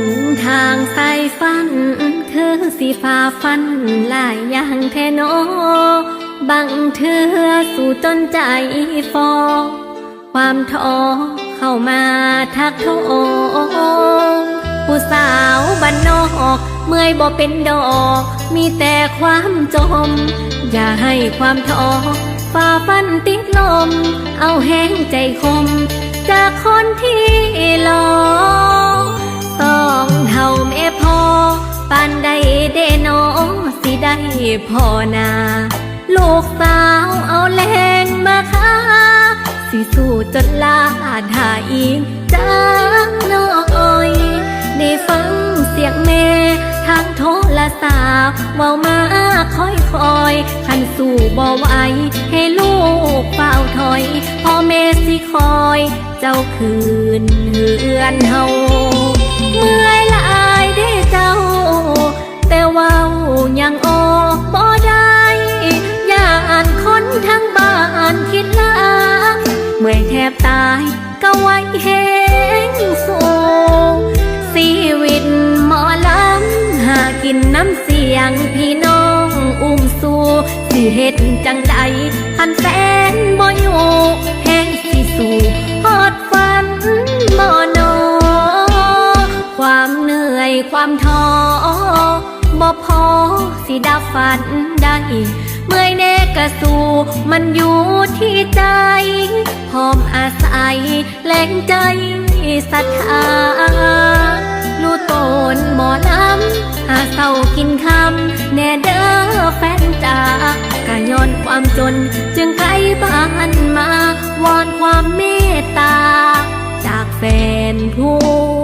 นทางใส่ฟัน คือสีฟ้าฟันหลายอย่างแทโนบังเธอสู่จนใจฟอ ความท้อเข้ามาทักโทผู้สาวบ้านนอกเมื่อยบ่เป็นดอก มีแต่ความจม อย่าให้ความท้อฝ่าฟันติดลม เอาแห้งใจคม จากคนที่หลอก ปานใดเดนอสิได้พอนา ลูกสาวเอาแรงมาค้าสิสู้จนลาดาอีกจังน้อยได้ฟังเสียงแม่ทางโทรศัพท์เว้ามาคอยคอยๆคันสู่บ่ไหวให้ลูกเฝ้าถอยพ่อแม่สิคอย เจ้าคืนเฮือนเฮาเมื่อยลาายก็ไหวแห้งสูงชีวิตหมอลำหากินน้ำเสียงพี่น้องอุ้มสู่สิเฮ็ดจังใดพันแฟนบ่อยู่แหงสิสู่ฮอด บ่พอ สิดับฝันได้เมื่อยแน่กระสูมันอยู่ที่ใจพร้อมอาศัยแรงใจศรัทธาลู่ตนหมอน้ำหาเศร้ากินคำแน่เด้อแฟนจ้ากะย้อนความจน จึงไกลบ้านมาวอนความเมตตา จากแฟนผู้